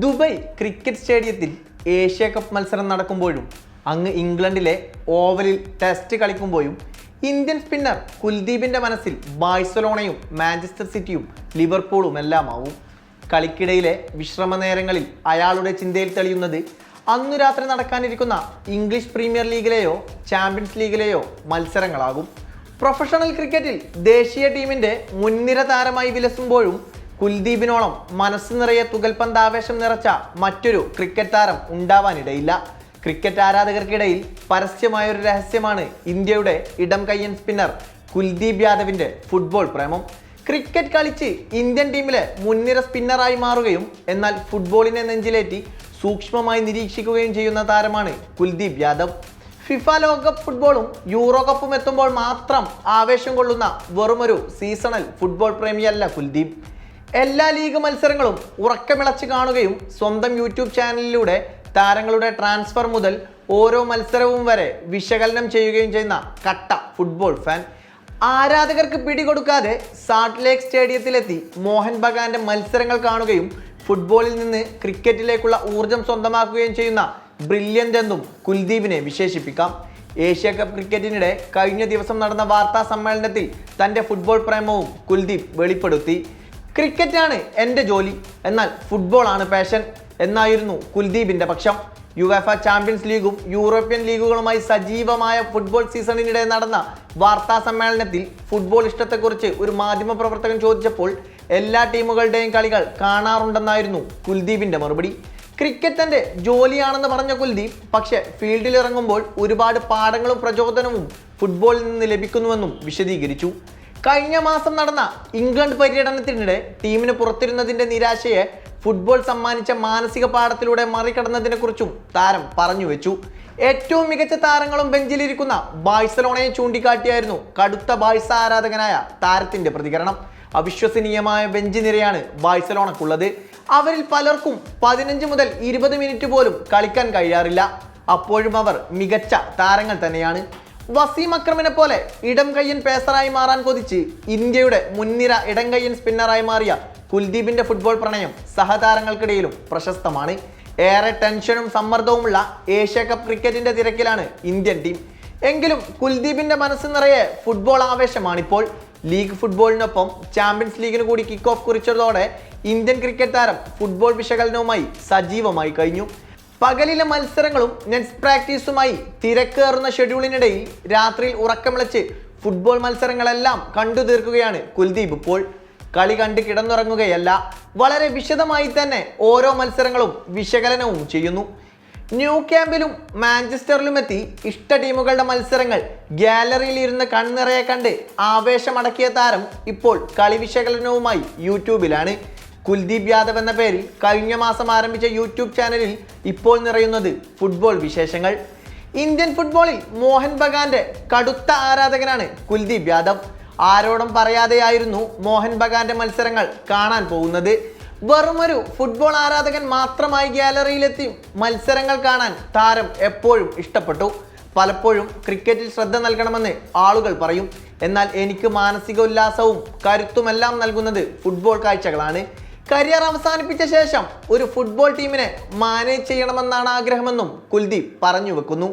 Dubai cricket സ്റ്റേഡിയത്തിൽ Asia cup മത്സരം നടക്കുമ്പോഴും അങ്ങ് ഇംഗ്ലണ്ടിലെ ഓവലിൽ ടെസ്റ്റ് കളിക്കുമ്പോഴും ഇന്ത്യൻ സ്പിന്നർ കുൽദീപിന്റെ മനസ്സിൽ ബാഴ്സലോണയും മാഞ്ചസ്റ്റർ സിറ്റിയും ലിവർപൂളും എല്ലാമാവും കളിക്കിടയിലെ വിശ്രമ നേരങ്ങളിൽ അയാളുടെ ചിന്തയിൽ തെളിയുന്നത് അന്നു രാത്രി നടക്കാനിരിക്കുന്ന ഇംഗ്ലീഷ് പ്രീമിയർ ലീഗിലെയോ ചാമ്പ്യൻസ് ലീഗിലെയോ മത്സരങ്ങളാകും. പ്രൊഫഷണൽ ക്രിക്കറ്റിൽ ദേശീയ ടീമിന്റെ മുൻനിര താരമായി വിലസുമ്പോഴും കുൽദീപിനോളം മനസ്സ് നിറയെ തുകൽപന്താവേശം നിറച്ച മറ്റൊരു ക്രിക്കറ്റ് താരം ഉണ്ടാവാനിടയില്ല. ക്രിക്കറ്റ് ആരാധകർക്കിടയിൽ പരസ്യമായ ഒരു രഹസ്യമാണ് ഇന്ത്യയുടെ ഇടം കയ്യൻ സ്പിന്നർ കുൽദീപ് യാദവിന്റെ ഫുട്ബോൾ പ്രേമം. ക്രിക്കറ്റ് കളിച്ച് ഇന്ത്യൻ ടീമിലെ മുൻനിര സ്പിന്നറായി മാറുകയും എന്നാൽ ഫുട്ബോളിനെ നെഞ്ചിലേറ്റി സൂക്ഷ്മമായി നിരീക്ഷിക്കുകയും ചെയ്യുന്ന താരമാണ് കുൽദീപ് യാദവ്. ഫിഫ ലോകകപ്പ് ഫുട്ബോളും യൂറോ കപ്പും എത്തുമ്പോൾ മാത്രം ആവേശം കൊള്ളുന്ന വെറുമൊരു സീസണൽ ഫുട്ബോൾ പ്രേമിയല്ല കുൽദീപ്. എല്ലാ ലീഗ് മത്സരങ്ങളും ഉറക്കമിളച്ച് കാണുകയും സ്വന്തം യൂട്യൂബ് ചാനലിലൂടെ താരങ്ങളുടെ ട്രാൻസ്ഫർ മുതൽ ഓരോ മത്സരവും വരെ വിശകലനം ചെയ്യുകയും ചെയ്യുന്ന കട്ട ഫുട്ബോൾ ഫാൻ. ആരാധകർക്ക് പിടികൊടുക്കാതെ സാൾട്ട് ലേക്ക് സ്റ്റേഡിയത്തിലെത്തി മോഹൻ ബഗാന്റെ മത്സരങ്ങൾ കാണുകയും ഫുട്ബോളിൽ നിന്ന് ക്രിക്കറ്റിലേക്കുള്ള ഊർജം സ്വന്തമാക്കുകയും ചെയ്യുന്ന ബ്രില്യന്റ് എന്നും കുൽദീപിനെ വിശേഷിപ്പിക്കാം. ഏഷ്യ കപ്പ് ക്രിക്കറ്റിനിടെ കഴിഞ്ഞ ദിവസം നടന്ന വാർത്താ സമ്മേളനത്തിൽ തന്റെ ഫുട്ബോൾ പ്രേമവും കുൽദീപ് വെളിപ്പെടുത്തി. ക്രിക്കറ്റാണ് എന്റെ ജോലി. എന്നാൽ ഫുട്ബോളാണ് പാഷൻ എന്നായിരുന്നു കുൽദീപിന്റെ പക്ഷം. യുവേഫ ചാമ്പ്യൻസ് ലീഗും യൂറോപ്യൻ ലീഗുകളുമായി സജീവമായ ഫുട്ബോൾ സീസണിനിടെ നടന്ന വാർത്താ സമ്മേളനത്തിൽ ഫുട്ബോൾ ഇഷ്ടത്തെക്കുറിച്ച് ഒരു മാധ്യമപ്രവർത്തകൻ ചോദിച്ചപ്പോൾ എല്ലാ ടീമുകളുടെയും കളികൾ കാണാറുണ്ടെന്നായിരുന്നു കുൽദീപിന്റെ മറുപടി. ക്രിക്കറ്റ് എന്റെ ജോലിയാണെന്ന് പറഞ്ഞ കുൽദീപ് പക്ഷെ ഫീൽഡിലിറങ്ങുമ്പോൾ ഒരുപാട് പാഠങ്ങളും പ്രചോദനവും ഫുട്ബോളിൽ നിന്ന് ലഭിക്കുന്നുവെന്നും വിശദീകരിച്ചു. കഴിഞ്ഞ മാസം നടന്ന ഇംഗ്ലണ്ട് പര്യടനത്തിനിടെ ടീമിന് പുറത്തിരുന്നതിന്റെ നിരാശയെ ഫുട്ബോൾ സമ്മാനിച്ച മാനസിക പാഠത്തിലൂടെ മറികടന്നതിനെ കുറിച്ചും താരം പറഞ്ഞു വെച്ചു. ഏറ്റവും മികച്ച താരങ്ങളും ബെഞ്ചിലിരിക്കുന്ന ബാഴ്സലോണയെ ചൂണ്ടിക്കാട്ടിയായിരുന്നു കടുത്ത ബാഴ്സ ആരാധകനായ താരത്തിന്റെ പ്രതികരണം. അവിശ്വസനീയമായ ബെഞ്ച് നിരയാണ് ബാഴ്സലോണക്കുള്ളത്. അവരിൽ പലർക്കും പതിനഞ്ച് മുതൽ ഇരുപത് മിനിറ്റ് പോലും കളിക്കാൻ കഴിയാറില്ല. അപ്പോഴും അവർ മികച്ച താരങ്ങൾ തന്നെയാണ്. വസീം അക്രമിനെ പോലെ ഇടം കയ്യൻ പേസറായി മാറാൻ കൊതിച്ച് ഇന്ത്യയുടെ മുൻനിര ഇടം കയ്യൻ സ്പിന്നറായി മാറിയ കുൽദീപിന്റെ ഫുട്ബോൾ പ്രണയം സഹതാരങ്ങൾക്കിടയിലും പ്രശസ്തമാണ്. ഏറെ ടെൻഷനും സമ്മർദ്ദവുമുള്ള ഏഷ്യ കപ്പ് ക്രിക്കറ്റിന്റെ തിരക്കിലാണ് ഇന്ത്യൻ ടീം. എങ്കിലും കുൽദീപിന്റെ മനസ്സ് നിറയെ ഫുട്ബോൾ ആവേശമാണിപ്പോൾ. ലീഗ് ഫുട്ബോളിനൊപ്പം ചാമ്പ്യൻസ് ലീഗിന് കൂടി കിക്ക് ഓഫ് കുറിച്ചതോടെ ഇന്ത്യൻ ക്രിക്കറ്റ് താരം ഫുട്ബോൾ വിശകലനവുമായി സജീവമായി കഴിഞ്ഞു. പകലിലെ മത്സരങ്ങളും നെറ്റ് പ്രാക്ടീസുമായി തിരക്കേറുന്ന ഷെഡ്യൂളിനിടയിൽ രാത്രിയിൽ ഉറക്കമിളച്ച് ഫുട്ബോൾ മത്സരങ്ങളെല്ലാം കണ്ടു തീർക്കുകയാണ് കുൽദീപ്. ഇപ്പോൾ കളി കണ്ട് കിടന്നുറങ്ങുകയല്ല വളരെ വിശദമായി തന്നെ ഓരോ മത്സരങ്ങളും വിശകലനവും ചെയ്യുന്നു. ന്യൂ ക്യാമ്പിലും മാഞ്ചസ്റ്ററിലും എത്തി ഇഷ്ട ടീമുകളുടെ മത്സരങ്ങൾ ഗാലറിയിൽ ഇരുന്ന് കൺനിറയെ കണ്ട് ആവേശമടക്കിയ താരം ഇപ്പോൾ കളി വിശകലനവുമായി യൂട്യൂബിലാണ്. കുൽദീപ് യാദവ് എന്ന പേരിൽ കഴിഞ്ഞ മാസം ആരംഭിച്ച യൂട്യൂബ് ചാനലിൽ ഇപ്പോൾ നിറയുന്നത് ഫുട്ബോൾ വിശേഷങ്ങൾ. ഇന്ത്യൻ ഫുട്ബോളിൽ മോഹൻ ബഗാന്റെ കടുത്ത ആരാധകനാണ് കുൽദീപ് യാദവ്. ആരോടും പറയാതെയായിരുന്നു മോഹൻ ബഗാന്റെ മത്സരങ്ങൾ കാണാൻ പോകുന്നത്. വെറുമൊരു ഫുട്ബോൾ ആരാധകൻ മാത്രമായി ഗ്യാലറിയിലെത്തി മത്സരങ്ങൾ കാണാൻ താരം എപ്പോഴും ഇഷ്ടപ്പെട്ടു. പലപ്പോഴും ക്രിക്കറ്റിൽ ശ്രദ്ധ നൽകണമെന്ന് ആളുകൾ പറയും. എന്നാൽ എനിക്ക് മാനസിക ഉല്ലാസവും കരുത്തുമെല്ലാം നൽകുന്നത് ഫുട്ബോൾ കാഴ്ചകളാണ്. കരിയർ അവസാനിപ്പിച്ച ശേഷം ഒരു ഫുട്ബോൾ ടീമിനെ മാനേജ് ചെയ്യണമെന്നാണ് ആഗ്രഹമെന്നും കുൽദീപ് പറഞ്ഞു വെക്കുന്നു.